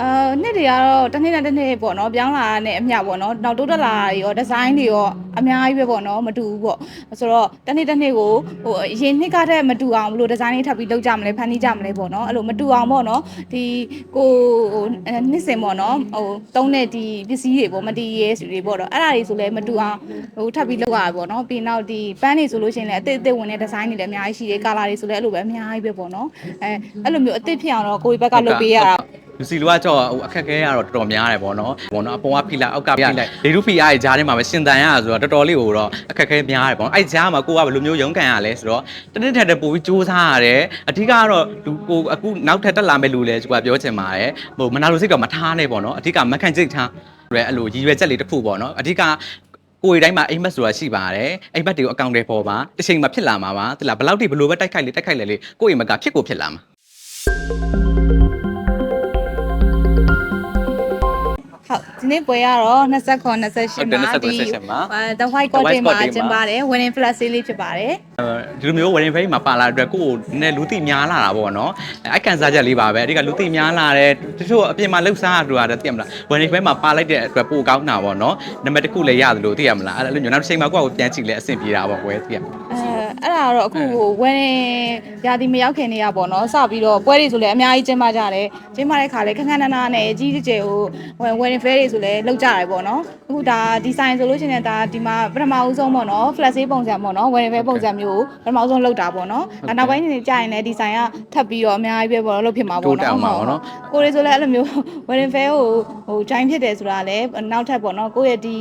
အာနှစ်တွေကတော့တစ်နှစ်နဲ့တစ်နှစ်ပေါ့နော်ပြောင်းလာတာနဲ့အမျှပေါ့နော်နောက်တိုးတက်လာတာတွေရောဒီဇိုင်းတွေရောအများကြီးပဲပေါ့နော်မတူဘူးပေါ့ဆိုတော့တစ်နှစ်တစ်နှစ်ကိုဟိုအရင်နှစ်ကတည်းကမတူအောင်ဘယ်လိုဒီဇိုင်းတွေထပ်ပြီးလုပ်ကြမလဲဖန်တီးကြမလဲပေါ့နော်အဲ့လိုမတူအောင်ပေါ့နော်ဒီကိုဟိုနှစ်စင်ပေါ့နော်ဟိုတုံးတဲ့ဒီပစ္စည်းတွေပေါ့မတီးရဲစုတွေပေါ့တော့အဲ့ဒါတွေဆိုလည်းမတူအောင်ဟိုထပ်ပြီးလုပ်ရတာပေါ့နော်ပြီးနောက်ဒီပန်းတွေဆိုလို့ရှိရင်လည်းအသစ်အသစ်ဝင်တဲ့ဒီဇိုင်းတွေလည်းအများကြီးရှိတယ်ကာလာတွေဆိုလည်းအဲ့လိုပဲအများကြီးပဲပေါ့နော်အဲအဲ့လိုမျိုးအသစ်ဖြစ်အောင်တော့ကိုယ့်ဘက်ကလုပ်ပေးရတာ လူစီလူကကြောက်ဟိုအခက်ခဲကတော့တော်တော်များတယ်ပေါ့နော်ပေါ့နော်အပေါ်ကဖိလိုက်အောက်ကဖိလိုက်လေလူဖိအားကြီးဂျားထဲမှာပဲရှင်တန်ရဆိုတော့တော်တော်လေးကိုတော့အခက်ခဲများတယ်ပေါ့နော်အဲ့ဂျားမှာကိုကဘယ်လိုမျိုးရုန်းကန်ရလဲဆိုတော့တနစ်ထက်တဲ့ပိုပြီးစူးစမ်းရတယ်အဓိကကတော့လူကိုအခုနောက်ထပ်တက်လာမဲ့လူလဲကိုကပြောချင်ပါတယ်ဟိုမနာလိုစိတ်တော့မထားနဲ့ပေါ့နော်အဓိကမခံစိတ်ထားရဲအဲ့လိုရည်ရွယ်ချက်လေးတစ်ခုပေါ့နော်အဓိကကိုယ်တိုင်းမှာအိမ်မက်ဆိုတာရှိပါတယ်အိမ်မက်တွေကိုအကောင့်တွေပေါ်ပါတစ်ချိန်မှာဖြစ်လာမှာပါတိလားဘယ်လောက်ထိဘယ်လိုပဲတိုက်ခိုက်လေတိုက်ခိုက်လေလေကိုယ့်အိမ်မက်ကဖြစ်ကိုဖြစ်လာမှာ ဟုတ်ဒီနေ့ပွဲကတော့29 28မှာဒီ29 28မှာအဲ The White The White Coating မှာ Coating ကျင်းပါတယ် winning flash sale လေးဖြစ်ပါတယ်ဒီလိုမျိုး wedding face မှာပါလာတဲ့အတွက်ကိုယ့်ကိုနည်းလူသိများလာတာပေါ့နော်အဲ့ကန်စားချက်လေးပါပဲအဓိကလူသိများလာတဲ့တချို့အပြင်မှာလှုပ်ရှားတူရတယ်သိရမလား wedding face မှာပါလိုက်တဲ့အတွက်ပိုကောင်းတာပေါ့နော်နံပါတ်တစ်ခုလည်းရတယ်လို့သိရမလားအဲ့လိုမျိုးနောက်တစ်ချိန်မှာကိုယ့်ကိုပြန်ကြည့်လဲအဆင်ပြေတာပေါ့ကွယ်သိရအဲ အဲ့ဒါကတော့အခုဟို winning ရာသီမရောက်ခင်နေရပေါ့နော်စပြီးတော့ပွဲတွေဆိုလည်းအများကြီးကျင်းပကြတယ်ကျင်းပတဲ့ခါလဲခန်းခန်းနားနားနဲ့အကြီးကြီးဟို winning fair တွေဆိုလည်းလောက်ကြတယ်ပေါ့နော်အခုဒါဒီဆိုင်ဆိုလို့ရှိရင်ဒါဒီမှာပထမဦးဆုံးပေါ့နော် flash sale ပုံစံပေါ့နော် winning fair ပုံစံမျိုးကိုပထမဦးဆုံးလောက်တာပေါ့နော်ဒါနောက်ပိုင်းနေကြာရင်လည်းဒီဆိုင်ကထပ်ပြီးတော့အများကြီးပဲပေါ့နော်လုပ်ဖြစ်မှာပေါ့တိုးတက်နော်မှာပေါ့နော်ကိုရီဆိုလည်းအဲ့လိုမျိုး wedding fair ကိုဟို join ဖြစ်တယ်ဆိုတာလည်းနောက်ထပ်ပေါ့နော်ကိုယ့်ရဲ့ဒီ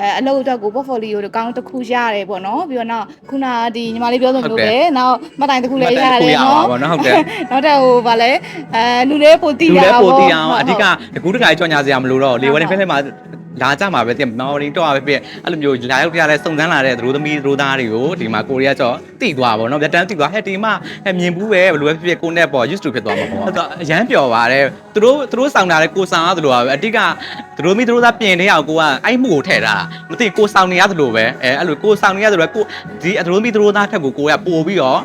အဲအလုပ်အတွက်ကို portfolio တကောင်းတစ်ခုရတယ်ပေါ့နော်ပြီးတော့နောက်ခုနကဒီညီမလေးပြောဆိုမျိုးပဲနောက်မှတ်တိုင်တစ်ခုလည်းရတယ်မှတ်တိုင်တစ်ခုရအောင်နော်ပေါ့နော်ဟုတ်တယ်နောက်ထပ်ဟိုဗာလဲအဲလူလေးပိုတီးလူရလည်းအောင်ပိုပေါ့သိအောင်အဓိကဟုတ်တကူးတခါကြော်ညာစရာမလိုတော့လေ wedding face ထဲမှာ လာကြမှာပဲတင်မော်ရင်တော့ပဲပြအဲ့လိုမျိုးလာရောက်ကြတဲ့စုံစမ်းလာတဲ့သူတို့သမီးသူတို့သားတွေကိုဒီမှာကိုရီးယားကြောတိသွားပါတော့ဗျတန်းတိသွားဟဲ့ဒီမှာဟဲ့မြင်ဘူးပဲဘယ်လိုပဲဖြစ်ဖြစ်ကိုနဲ့ပေါ့ used to ဖြစ်သွားမှာပေါ့အဲ့တော့အရန်ပျော်ပါတယ်သူတို့သူတို့ဆောင်တာလေကိုဆောင်ရတယ်လို့ပါပဲအဓိကသူတို့မိသူတို့သားပြင်တဲ့အောင်ကိုကအဲ့မှုကိုထည့်ထားတာမသိကိုဆောင်နေရတယ်လို့ပဲအဲအဲ့လိုကိုဆောင်နေရတယ်လို့ကိုဒီသူတို့မိသူတို့သားထက်ကိုကိုကပို့ပြီးတော့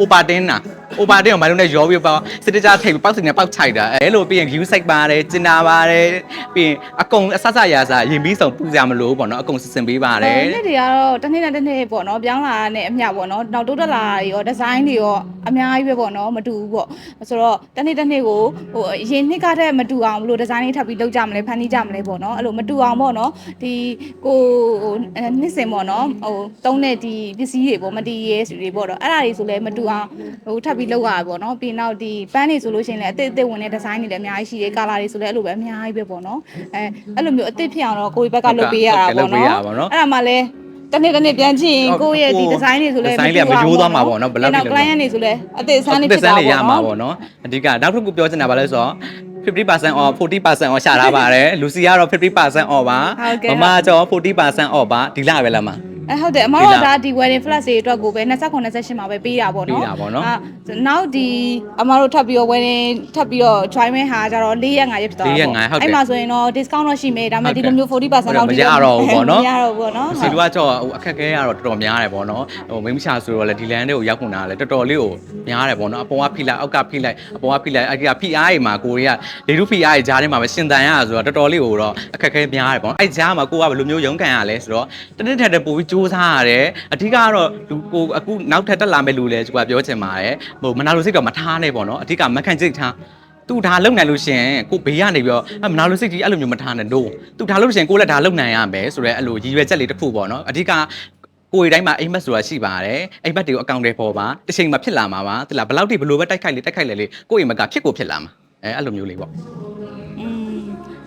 over တင်းတာ over တင်းကိုမလုံးနဲ့ရောပြီးပေါ့စစ်တကြထိပ်ပြီးပောက်စင်နဲ့ပောက်ချိုက်တာအဲလိုပြီးရင် view site ပါတယ်ကျင်နာပါတယ်ပြီးရင်အကုန်အဆဆရာစာရင်ပြီးဆောင်ပူကြမလို့ပေါ့နော်အကုန်စစ်စင်ပေးပါတယ်နှစ်တွေကတော့တစ်နှစ်နဲ့တစ်နှစ်ပေါ့နော်ပြောင်းလာတာနဲ့အမျှပေါ့နော်နောက်တိုးတက်လာတာတွေရောဒီဇိုင်းတွေရောအများကြီးပဲပေါ့နော်မတူဘူးပေါ့ဆိုတော့တစ်နှစ်တစ်နှစ်ကိုဟိုအရင်နှစ်ကတည်းကမတူအောင်ဘယ်လိုဒီဇိုင်းတွေထပ်ပြီးလုပ်ကြမလဲဖန်တီးကြမလဲပေါ့နော်အဲ့လိုမတူအောင်ပေါ့နော်ဒီကိုဟိုနှစ်စင်ပေါ့နော်ဟိုတုံးတဲ့ဒီပစ္စည်းတွေပေါ့မတီးရဲစုတွေပေါ့တော့အဲ့ဒါတွေဆိုလည်းမတူအောင်ဟိုထပ်ပြီးလုပ်ရတာပေါ့နော်ပြီးနောက်ဒီပန်းတွေဆိုလို့ရှိရင်လည်းအသစ်အသစ်ဝင်တဲ့ဒီဇိုင်းတွေလည်းအများကြီးရှိတယ်ကာလာတွေဆိုလည်းအဲ့လိုပဲအများကြီးပဲပေါ့နော်အဲအဲ့လိုမျိုးအသစ်ဖြစ်အောင်တော့ကိုယ့်ဘက်ကလုပ်ပေးရတာပေါ့လုပ်ပေးနော်ရပါတော့အဲ့ဒါမှလည်းတစ်နေ့တစ်နေ့ပြန်ကြည့်ရင်ကိုယ့်ရဲ့ဒီဒီဇိုင်းတွေဆိုလဲဒီဇိုင်းလေးကမရိုးသွားမှာပေါ့နော်ဘယ်လောက်ဒီဒီနောက် client တွေဆိုလဲအသေးစမ်းလေးသဖြစ်စ်စတာမ်းလေးရပေါ့မှာနော်ပေါ့နော်အဓိကနောက်တစ်ခုပြောချင်တာပါလဲဆိုတော့50% off 40% off ရှာထားပါတယ်လူစီကတော့50% off ပါမမကျော်40% off ပါဒီလပဲလားမ အဲဟုတ်တယ်အမတို့ကဒါဒီ wedding flash တွေအတွက်ကိုပဲ29 28မှာပဲပေးတာပေါ့နော်ပေးတာပေါ့နော်နောက်ဒီအမတို့ထပ်ပြီးတော့ wedding ထပ်ပြီးတော့ join မဲ့ဟာကြတော့4ရက်5ရက်ဖြစ်သွားတာ၄ရက်၅ဟုတ်တယ်အဲ့မှာဆိုရင်တော့ discount တော့ရှိမယ်ဒါပေမဲ့ဟုတ်ဒီတယ်လိုမျိုး40%လောက်မရတော့ဘူးပေါ့နော်မရတော့ဘူးပေါ့နော် စီလူကကြောက်ဟိုအခက်ခဲကတော့တော်တော်များတယ်ပေါ့နော်ဟိုမိမချဆိုတော့လေဒီလန်တွေကိုရောက်ခွန်တာလေတော်တော်လေးကိုများတယ်ပေါ့နော်အပေါ်ကဖိလိုက်အောက်ကဖိလိုက်အပေါ်ကဖိလိုက်အကြီးကဖိအားတွေမှာကိုရီးယားလေလူဖိအားတွေဂျားထဲမှာပဲရှင်တန်ရဆိုတော့တော်တော်လေးကိုတော့အခက်ခဲများတယ်ပေါ့နော်အဲ့ဂျားမှာကိုကဘယ်လိုမျိုးရုန်းကန်ရလဲဆိုတော့တနစ်ထက်တဲ့ပိုပြီးစူးစမ်းရတယ်အဓိကကတော့လူကိုအခုနောက်ထပ်တက်လာမဲ့လူလဲကိုကပြောချင်ပါတယ်ဟိုမနာလိုစိတ်တော့မထားနဲ့ပေါ့နော်အဓိကမခံစိတ်ထားသူဒါလုံနိုင်လို့ရှင်ကိုဘေးကနေပြီးတော့မနာလို့စိတ်ကြီးအဲ့လိုမျိုးမထားနဲ့တော့သူဒါလို့ရှင်ကိုလည်းဒါလုံနိုင်ရမယ်ဆိုတော့အဲ့လိုရည်ရွယ်ချက်လေးတစ်ခုပေါ့နော်အဓိကကိုယ်တိုင်းမှာအိမ်မက်ဆိုတာရှိပါတယ်အိမ်မက်တွေကိုအကောင့်တွေပေါ်ပါတစ်ချိန်မှာဖြစ်လာမှာပါတိလားဘယ်လောက်ထိဘယ်လိုပဲတိုက်ခိုက်လေတိုက်ခိုက်လေလေကိုယ့်အိမ်မက်ကဖြစ်ကိုဖြစ်လာမှာအဲအဲ့လိုမျိုးလေးပေါ့อืม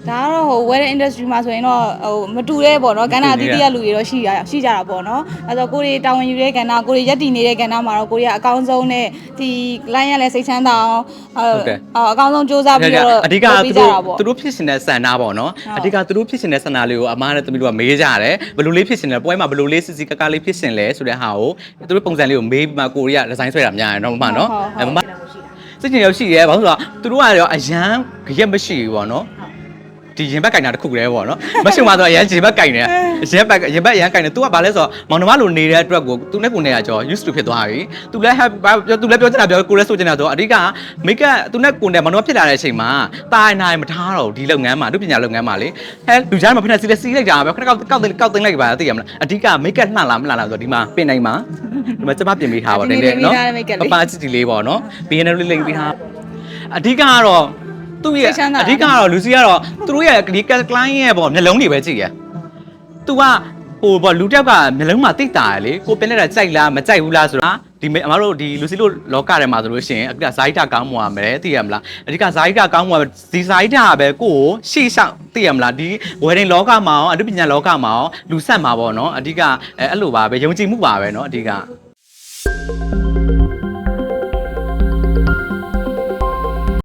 ဒါကတော့ဟို wedding industry မှာဆိုရင်တော့ဟိုမတူတဲ့ပေါ့နော်ကဏ္ဍအသီးသီးကလူတွေတော့ရှိရရှိကြတာပေါ့နော်အဲဆိုကိုရီတာဝန်ယူတဲ့ကဏ္ဍကိုရီရက်တည်နေတဲ့ကဏ္ဍမှာတော့ကိုရီကအကောင်းဆုံးနဲ့ဒီ client ရလည်းစိတ်ချမ်းသာအောင်အော်အကောင်းဆုံးစူးစမ်းပြီးတော့အဓိကလုပ်သူပေးကြတို့တာပေါ့သူတို့ဖြစ်ရှင်တဲ့စံနာပေါ့နော်ဟုတ်အဓိကသူတို့ဖြစ်ရှင်တဲ့စံနာလေးကိုအမားနဲ့သမီးတို့ကမေးကြရတယ်ဘယ်လိုလေးဖြစ်ရှင်လဲပွဲမှာဘယ်လိုလေးစစ်စစ်ကကလေးဖြစ်ရှင်လဲဆိုတဲ့ဟာကိုသူတို့ပုံစံလေးကိုမေးပြီးမှကိုရီးယားဒီဇိုင်းဆွဲတာများတယ်နော်မမနော်အဲမမစိတ်ချင်ရောက်ရှိရဲဘာလို့ဆိုတော့သူတို့ကရောအရန်ကြရက်မရှိဘူးပေါ့နော် ဒီရင်ဘက်ကင်တာတစ်ခုတည်းပေါ့နော်မရှင်မှာဆိုအရန်ရင်ဘက်ကင်နေရင်ဘက်ရင်ဘက်အရန်ကင်နေ तू ကဘာလဲဆိုတော့မောင်နှမလိုနေတဲ့အတွက်ကို तू နဲ့ကိုနေရကြော used to ဖြစ်သွားပြီ तू လည်း have ပြော तू လည်းပြောချင်တာပြောကိုလည်းဆိုချင်တာဆိုအဓိက make up तू နဲ့ကိုနေမောင်နှမဖြစ်လာတဲ့အချိန်မှာတာရင်နိုင်မထားတော့ဒီလုပ်ငန်းမှာသူပညာလုပ်ငန်းမှာလေဟဲလူကြားမှာဖက်စီလက်စီးလိုက်တာပဲခဏကောက်ကောက်ကောက်သိမ်းလိုက်ပါသိရမလားအဓိက make up လှလားမလှလားဆိုတော့ဒီမှာပြင်နိုင်မှာဒီမှာကျမပြင်ပေးထားပါတ ဒီ ယ် နေ့ တဲ့နော် ပြင်ပေးထားတဲ့ make up လေး ပပချစ်တီလေးပေါ့နော်ဘီယန်လေးလိမ့်ပေးထားအဓိကကတော့ သူ့ရဲ့အဓိကကတော့လူစီကတော့သူတို့ရဲ့ဒီ client ရဲ့ပေါ့မျက်လုံးတွေပဲကြည့်ရ။ तू ကဟိုပေါ့လူတယောက်ကမျက်လုံးမှာတိတ်တာရလေကိုပင်လက်တာကြိုက်လားမကြိုက်ဘူးလားဆိုတာဒီအမတို့ဒီလူစီလို့လောကထဲမှာဆိုလို့ရှိရင်အကဇာိတာကောင်းမှာမယ်သိရမလားအဓိကဇာိတာကောင်းမှာဒီဇာိတာပဲကိုကိုရှေ့ရှောက်သိရမလားဒီဝယ်ရင်လောကမှာရောအတုပညာလောကမှာရောလူဆက်မှာပေါ့နော်အဓိကအဲ့လိုပါပဲယုံကြည်မှုပါပဲနော်အဓိက